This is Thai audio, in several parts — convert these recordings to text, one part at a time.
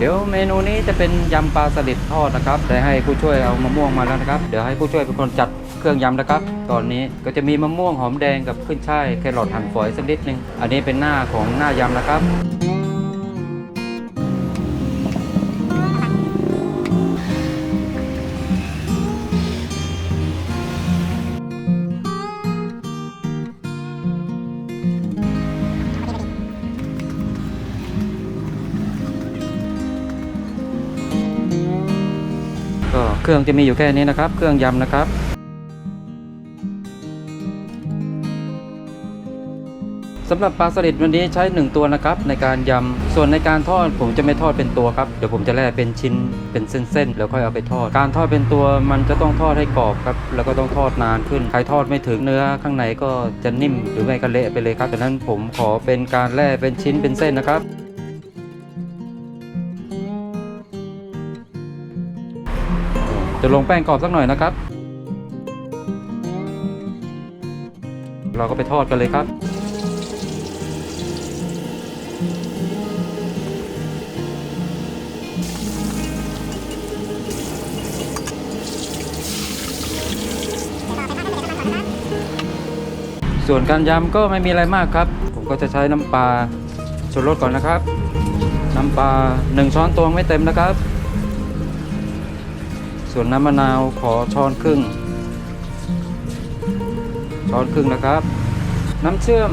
เดี๋ยวเมนูนี้จะเป็นยำปลาสลิดทอดนะครับได้ให้ผู้ช่วยเอามะม่วงมาแล้วนะครับ เดี๋ยวให้ผู้ช่วยเป็นคนจัดเครื่องยำนะครับ ตอนนี้ก็จะมีมะม่วงหอมแดงกับขึ้นช่ายแครอทหั่นฝอยสักนิดนึง อันนี้เป็นหน้าของหน้ายำนะครับ เครื่องจะมีอยู่แค่นี้นะครับ เครื่องยำนะครับ สำหรับปลาสลิดวันนี้ใช้ 1 ตัวนะครับ ในการยำ ส่วนในการทอดผมจะไม่ทอดเป็นตัวครับ เดี๋ยวผมจะแล่เป็นชิ้นเป็นเส้นๆ แล้วค่อยเอาไปทอด การทอดเป็นตัวมันจะต้องทอดให้กรอบครับ แล้วก็ต้องทอดนานขึ้น ใครทอดไม่ถึงเนื้อข้างในก็จะนิ่มหรือไม่ก็เละไปเลยครับดังนั้นผมขอเป็นการแล่เป็นชิ้นเป็นเส้นนะครับ จะลงแป้งกรอบสักหน่อยนะครับ เราก็ไปทอดกันเลยครับส่วนการยำก็ไม่มีอะไรมากครับ ผมก็จะใช้น้ำปลาชูรสก่อนนะครับ น้ำปลา1ช้อนตวงไม่เต็มนะครับ ส่วนน้ำมะนาวขอช้อนครึ่ง ช้อนครึ่งนะครับ น้ำเชื่อม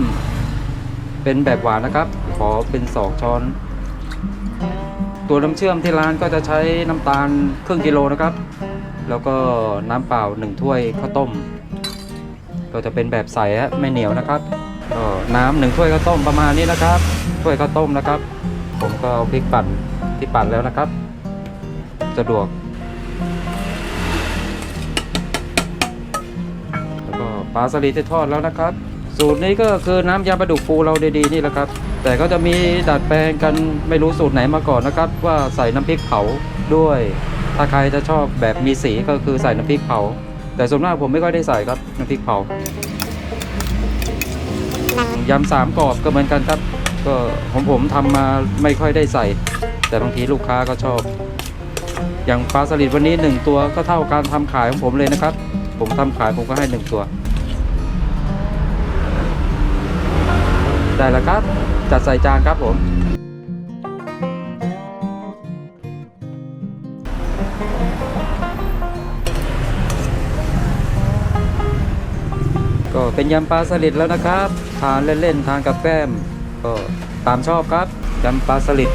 เป็นแบบหวานนะครับ ขอเป็นสองช้อน ตัวน้ำเชื่อมที่ร้านก็จะใช้น้ำตาลครึ่งกิโลนะครับ แล้วก็น้ำเปล่าหนึ่งถ้วยข้าวต้ม ก็จะเป็นแบบใสฮะไม่เหนียวนะครับก็น้ำหนึ่งถ้วยข้าวต้มประมาณนี้นะครับถ้วยข้าวต้มนะครับ ผมก็เอาพริกปั่นที่ปั่นแล้วนะครับ สะดวก ปลาสลิดที่ทอดแล้วนะครับ สูตรนี้ก็คือน้ำยำปลาดุกฟูเราดีๆนี่แหละครับ แต่ก็จะมีดัดแปลงกันไม่รู้สูตรไหนมาก่อนนะครับ ว่าใส่น้ำพริกเผาด้วย ถ้าใครจะชอบแบบมีสีก็คือใส่น้ำพริกเผา แต่ส่วนมากผมไม่ค่อยได้ใส่ครับน้ำพริกเผายำสามกรอบก็เหมือนกันครับ ก็ของผมทำมาไม่ค่อยได้ใส่ แต่บางทีลูกค้าก็ชอบ อย่างปลาสลิดวันนี้หนึ่งตัวก็เท่าการทำขายของผมเลยนะครับ ผมทำขายผมก็ให้หนึ่งตัว ได้แล้วครับ จัดใส่จานครับผมก็เป็นยำปลาสลิดแล้วนะครับ ทานเล่นๆ ทานกับแก้ม ก็ตามชอบครับ ยำปลาสลิด